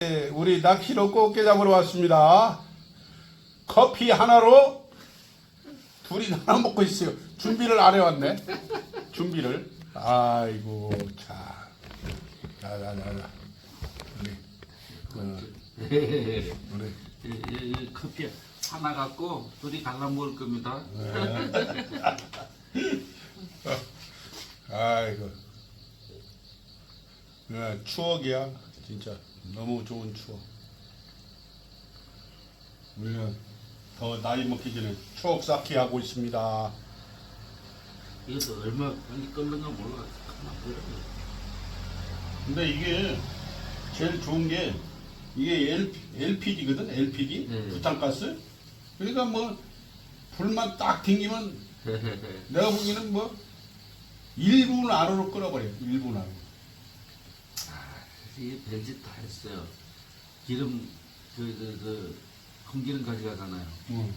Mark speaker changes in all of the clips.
Speaker 1: 네, 우리 낚시로 꽃게 잡으러 왔습니다. 커피 하나로 둘이 하나 먹고 있어요. 준비를 안 해왔네. 준비를. 아이고 자, 자 자 자 자. 우리 어, 우리
Speaker 2: 이, 이, 이 커피 하나 갖고 둘이 갈라 먹을 겁니다.
Speaker 1: 아이고. 네, 추억이야. 진짜 너무 좋은 추억. 우리는 더 나이 먹기 전에 추억 쌓기 하고 있습니다.
Speaker 2: 이것도 얼마 빨리 끓는가 몰라.
Speaker 1: 근데 이게 제일 좋은 게 이게 LPG거든. LPG
Speaker 2: 네.
Speaker 1: 부탄가스. 그러니까 뭐 불만 딱 튕기면 내가 보기에는 뭐 1분 안으로 끓어버려. 1분 안으로.
Speaker 2: 이 별짓 다 했어요. 기름 그그 그 콩기름 가져가잖아요.
Speaker 1: 응.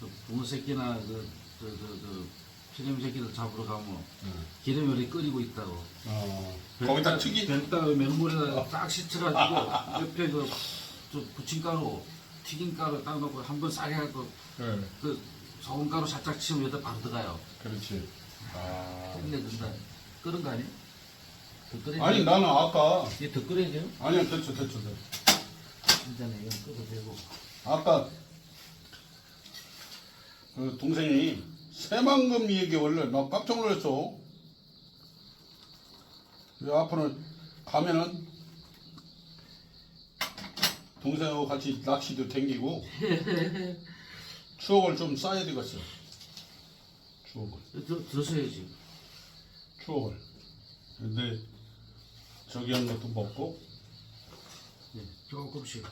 Speaker 2: 그 붕어 새끼나 그저저저 피렘 새끼들 잡으러 가면
Speaker 1: 응.
Speaker 2: 기름 요리 끓이고 있다고.
Speaker 1: 어. 거기다 튀기.
Speaker 2: 벤따 맨물에다 딱 씻어가지고 옆에 그 저 부침가루 튀김가루 딱 넣고 한 번 싸게 하고
Speaker 1: 네.
Speaker 2: 그 소금가루 살짝 치면 여기다 바로 들어가요.
Speaker 1: 그렇지. 아.
Speaker 2: 끝내준다. 끓은 거 아니야? 더 끓여야
Speaker 1: 아니? 나는 아까
Speaker 2: 이게 더 끓여야 돼요?
Speaker 1: 아니야 됐죠 됐죠 됐죠.
Speaker 2: 진짜네 이건 끓여도 되고.
Speaker 1: 아까 그 동생이 새만금 얘기 원래 나 깜짝 놀랐어. 이 앞으로 가면은 동생하고 같이 낚시도 댕기고 추억을 좀 쌓아야 되겠어. 추억을
Speaker 2: 더, 더 써야지.
Speaker 1: 추억을. 근데 저기 한 것도 먹고
Speaker 2: 네, 조금씩.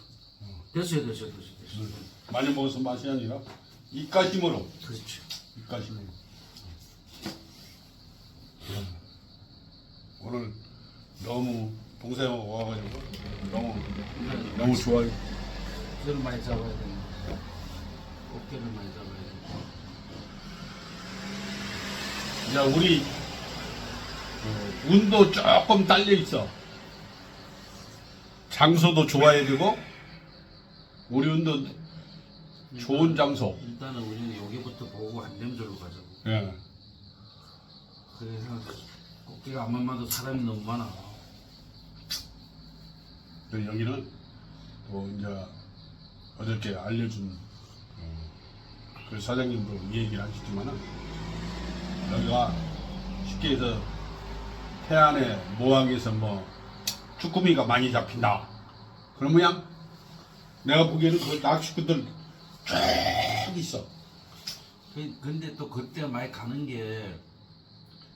Speaker 2: 됐어요, 됐어요, 됐어요. 됐어요.
Speaker 1: 많이 먹어서 맛이 아니라 입가심으로
Speaker 2: 그렇죠.
Speaker 1: 입가심으로. 오늘 너무 동생하고 와가지고 너무 너무 좋아요.
Speaker 2: 뼈를 많이 잡아야 되는데. 어깨를 많이 잡아야 돼.
Speaker 1: 이제 우리 어, 운도 조금 딸려 있어. 장소도 좋아야 되고 우리 운도 좋은 장소.
Speaker 2: 일단은 우리는 여기부터 보고 안 되면 저로 가자고.
Speaker 1: 예.
Speaker 2: 그래서 꽃게가 안만 봐도 사람이 너무 많아.
Speaker 1: 근데 여기는 또 이제 어저께 알려준 어, 그 사장님도 이 얘기를 하시지만은 여기가 쉽게 해서 태안의 모항에서 뭐 쭈꾸미가 많이 잡힌다. 그러면 그냥 내가 보기에는 그 낚시꾼들 쭉 있어.
Speaker 2: 그- 근데 또 그때 많이 가는 게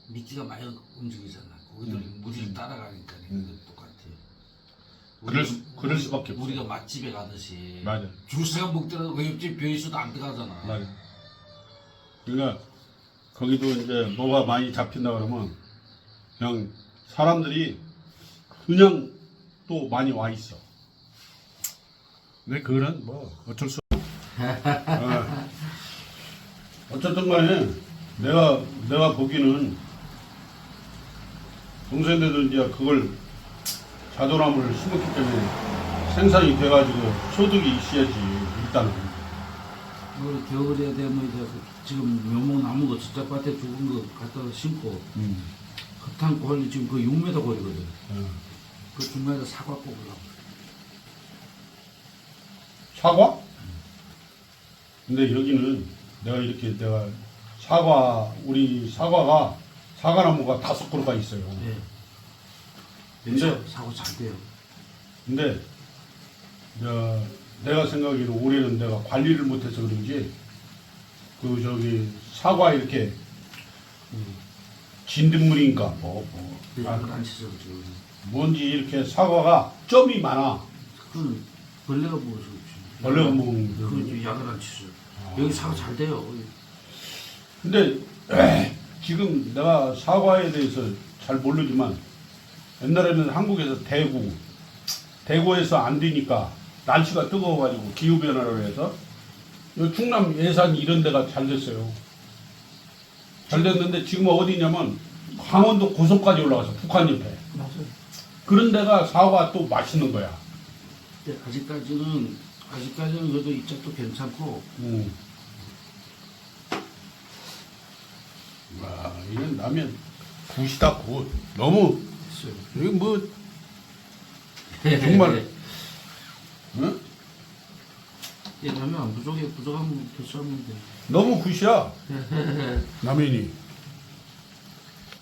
Speaker 2: 미끼가 많이 움직이잖아. 거기들
Speaker 1: 음.
Speaker 2: 무리를 따라가니까
Speaker 1: 음.
Speaker 2: 이거 똑같아.
Speaker 1: 그럴 수- 그럴 수밖에 없어.
Speaker 2: 우리가 맛집에 가듯이
Speaker 1: 맞아.
Speaker 2: 줄새가 먹더라도 그 옆집 벼 있어도 안 들어가잖아.
Speaker 1: 맞아. 그러니까 거기도 이제 뭐가 많이 잡힌다 그러면 그냥 사람들이 그냥 또 많이 와 있어. 근데 그거는 뭐 어쩔 수 없어. 어. 어쨌든 간에 내가 내가 보기는 동생들도 이제 그걸 자도나무를 심었기 때문에 생산이 돼가지고 소득이 있어야지 일단은.
Speaker 2: 그 겨울에 되면 이제 그 지금 묘목 나무가 진짜 밭에 죽은 거 갖다가 심고
Speaker 1: 음.
Speaker 2: 흙탕 골리 지금 그 6m 거리거든.
Speaker 1: 어.
Speaker 2: 그 중간에서 사과 뽑으려고.
Speaker 1: 사과? 근데 여기는 내가 이렇게 내가 사과 우리 사과가 사과나무가 다섯 그루가 있어요.
Speaker 2: 네.
Speaker 1: 근데
Speaker 2: 사고 잘 돼요.
Speaker 1: 근데 어, 내가 생각하기로 올해는 내가 관리를 못해서 그런지 그 저기 사과 이렇게 그 진딧물인가 뭐, 뭐
Speaker 2: 네,
Speaker 1: 아,
Speaker 2: 안 치죠 지금.
Speaker 1: 뭔지 이렇게 사과가 점이 많아.
Speaker 2: 그건 벌레가 먹어서 그렇지.
Speaker 1: 벌레가 먹는 거.
Speaker 2: 그 약을 안 치죠. 여기 사고 잘 돼요.
Speaker 1: 근데 에이, 지금 내가 사과에 대해서 잘 모르지만 옛날에는 한국에서 대구 대구에서 안 되니까 날씨가 뜨거워가지고 기후 변화로 해서 요 충남 예산 이런 데가 잘 됐어요. 잘 됐는데 지금 어디냐면 강원도 고속까지 올라가서 북한 옆에
Speaker 2: 맞아요.
Speaker 1: 그런 데가 사과 또 맛있는 거야.
Speaker 2: 근데 아직까지는 아직까지는 그래도 입장도 괜찮고
Speaker 1: 음. 와, 이건 라면 굿이다 굿. 너무
Speaker 2: 있어요.
Speaker 1: 이거 뭐 정말 응?
Speaker 2: 예, 라면 안 부족해 부족하면 결수하면 돼.
Speaker 1: 너무 굿이야 라면이.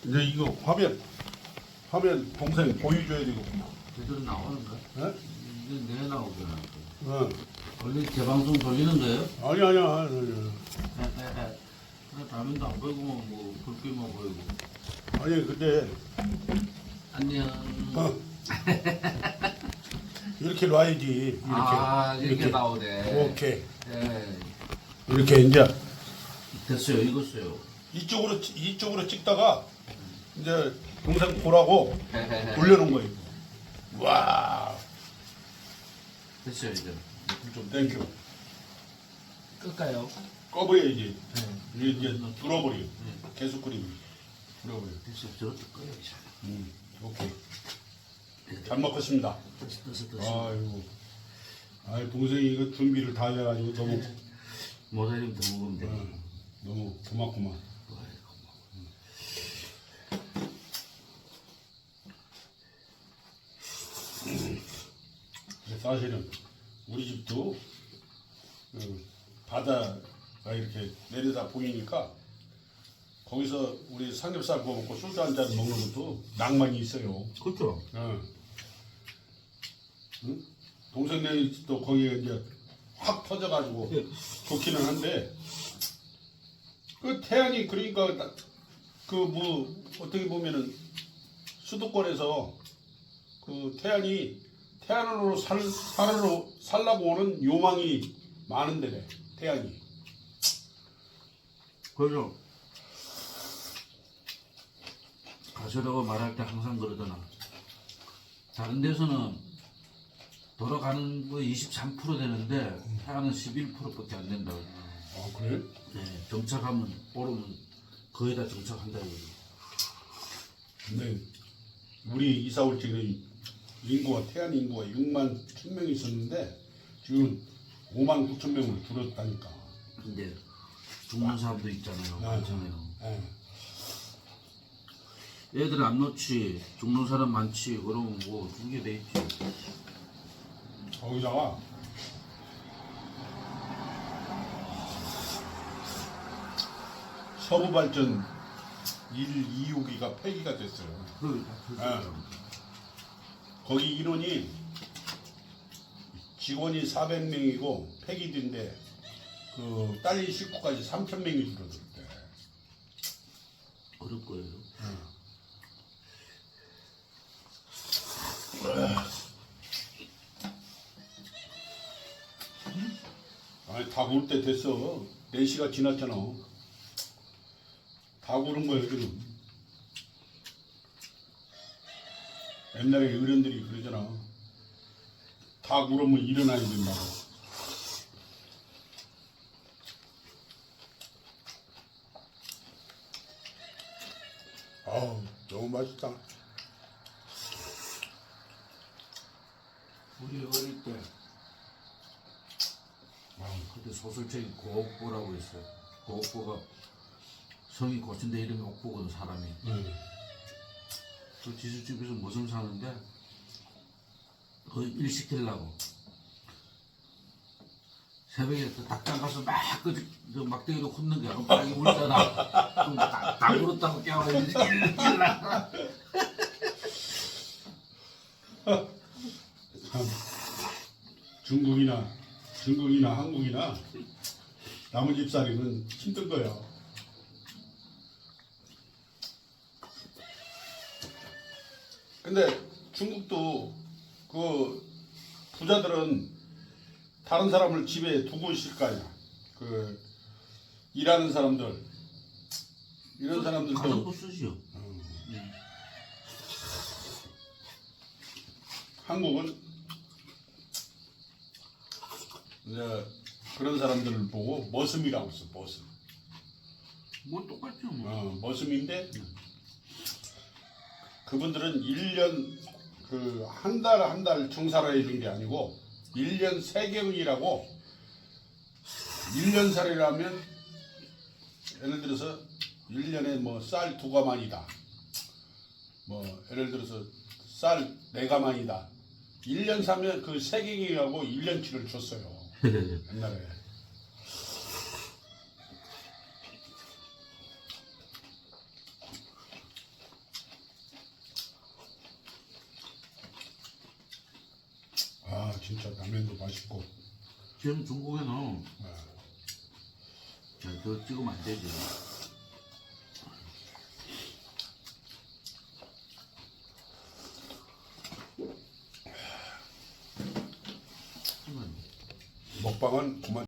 Speaker 1: 이제 이거 화면 화면 동생 보여줘야 되고.
Speaker 2: 제대로 나오는 거야?
Speaker 1: 어?
Speaker 2: 이게 내 나오잖아.
Speaker 1: 어.
Speaker 2: 원래 재방송 돌리는 거예요?
Speaker 1: 아니 아니야. 아니, 아니야.
Speaker 2: 라면도 안 보이고만 뭐 불빛만 보이고.
Speaker 1: 아니 근데
Speaker 2: 안녕.
Speaker 1: 어. 이렇게 놔야지. 이렇게.
Speaker 2: 아 이렇게,
Speaker 1: 이렇게.
Speaker 2: 나오네.
Speaker 1: 오케이.
Speaker 2: 예.
Speaker 1: 이렇게 이제
Speaker 2: 됐어요. 익었어요.
Speaker 1: 이쪽으로 찍- 이쪽으로 찍다가 이제 동생 보라고 돌려놓은 거예요. 와,
Speaker 2: 됐어요 이제.
Speaker 1: 좀 땡큐.
Speaker 2: 끌까요?
Speaker 1: 꺼버려야지.
Speaker 2: 네.
Speaker 1: 이게 이제 불어버려. 계속 끓이면 불어버려.
Speaker 2: 됐어요. 저렇게 꺼야지.
Speaker 1: 음, 오케이. 잘 먹겠습니다.
Speaker 2: 됐어 됐어 됐어.
Speaker 1: 아이고, 아 동생이 이거 준비를 다 해가지고 너무
Speaker 2: 모자림 더 먹으면 돼.
Speaker 1: 어, 너무 고맙구만. 근데 사실은 우리 집도 그 바다가 이렇게 내려다 보이니까 거기서 우리 삼겹살 구워 먹고 소주 한 잔 먹는 것도 낭만이 있어요.
Speaker 2: 그렇죠.
Speaker 1: 어. 응? 동생네 집도 거기에 이제 확 터져가지고
Speaker 2: 예.
Speaker 1: 좋기는 한데 그 태안이 그러니까 그 뭐 어떻게 보면은 수도권에서 그 태안이 태안으로 살 살으러 살라고 오는 요망이 많은데 태안이
Speaker 2: 그래서 가수라고 말할 때 항상 그러잖아. 다른 데서는 돌아가는 거 23% 되는데 태안은 11%밖에 안 된다고.
Speaker 1: 아 그래?
Speaker 2: 네, 정착하면 오르면 거의 다 정착한다 이거죠.
Speaker 1: 근데 우리 이사 올 때는 인구가 태안 인구가 6만 1천 명이 있었는데 지금 5만 9천 명으로 줄었다니까.
Speaker 2: 근데 죽는 사람도 있잖아요. 많잖아요.
Speaker 1: 예.
Speaker 2: 애들 안 놓지 죽는 사람 많지 그러면 뭐 죽게 돼 있지.
Speaker 1: 거기다가 서부발전 1, 2호기가 폐기가 됐어요.
Speaker 2: 그러니까
Speaker 1: 예. 거기 인원이 직원이 400명이고 폐기된데 그 딸린 식구까지 3,000명이 줄어들었대.
Speaker 2: 그럴 거예요.
Speaker 1: 다울때 됐어. 4시가 지났잖아. 다 구른 거야 지금. 옛날에 어른들이 그러잖아. 다 구르면 일어나야 된다고. 아우 너무 맛있다.
Speaker 2: 우리 어릴 때 아, 그때 소설책이 고옥보라고 있어요. 고옥보가 성이 고친데 이름이 옥보거든 사람이.
Speaker 1: 응.
Speaker 2: 그 지수집에서 무슨 사는데 그일 시키려고 새벽에 그 닭장 가서 막 그, 그 막대기로 굽는 게 빨리 울잖아. 그럼 다, 다 울었다고 깨워야지. 일라.
Speaker 1: 참 중국이나 중국이나 한국이나 나무집살이는 힘든 거야. 근데 중국도 그 부자들은 다른 사람을 집에 두고 있을 거 아니야. 그 일하는 사람들 이런 사람들도
Speaker 2: 가정부 쓰지요.
Speaker 1: 한국은 이제 그런 사람들을 보고 머슴이라고 써 머슴.
Speaker 2: 뭐 똑같죠 뭐.
Speaker 1: 어, 머슴인데 그분들은 1년 그 한 달 한달 청사를 해준 게 아니고 1년 세경이라고 1년 살이라면 예를 들어서 1년에 뭐 쌀 두 가만이다. 뭐 예를 들어서 쌀 네 가만이다. 1년 사면 그 세경이라고 1년치를 줬어요. 옛날에. 아 진짜 라면도 맛있고
Speaker 2: 지금 중국에는
Speaker 1: 아,
Speaker 2: 더 찍으면 안 되지.
Speaker 1: 먹방은 그만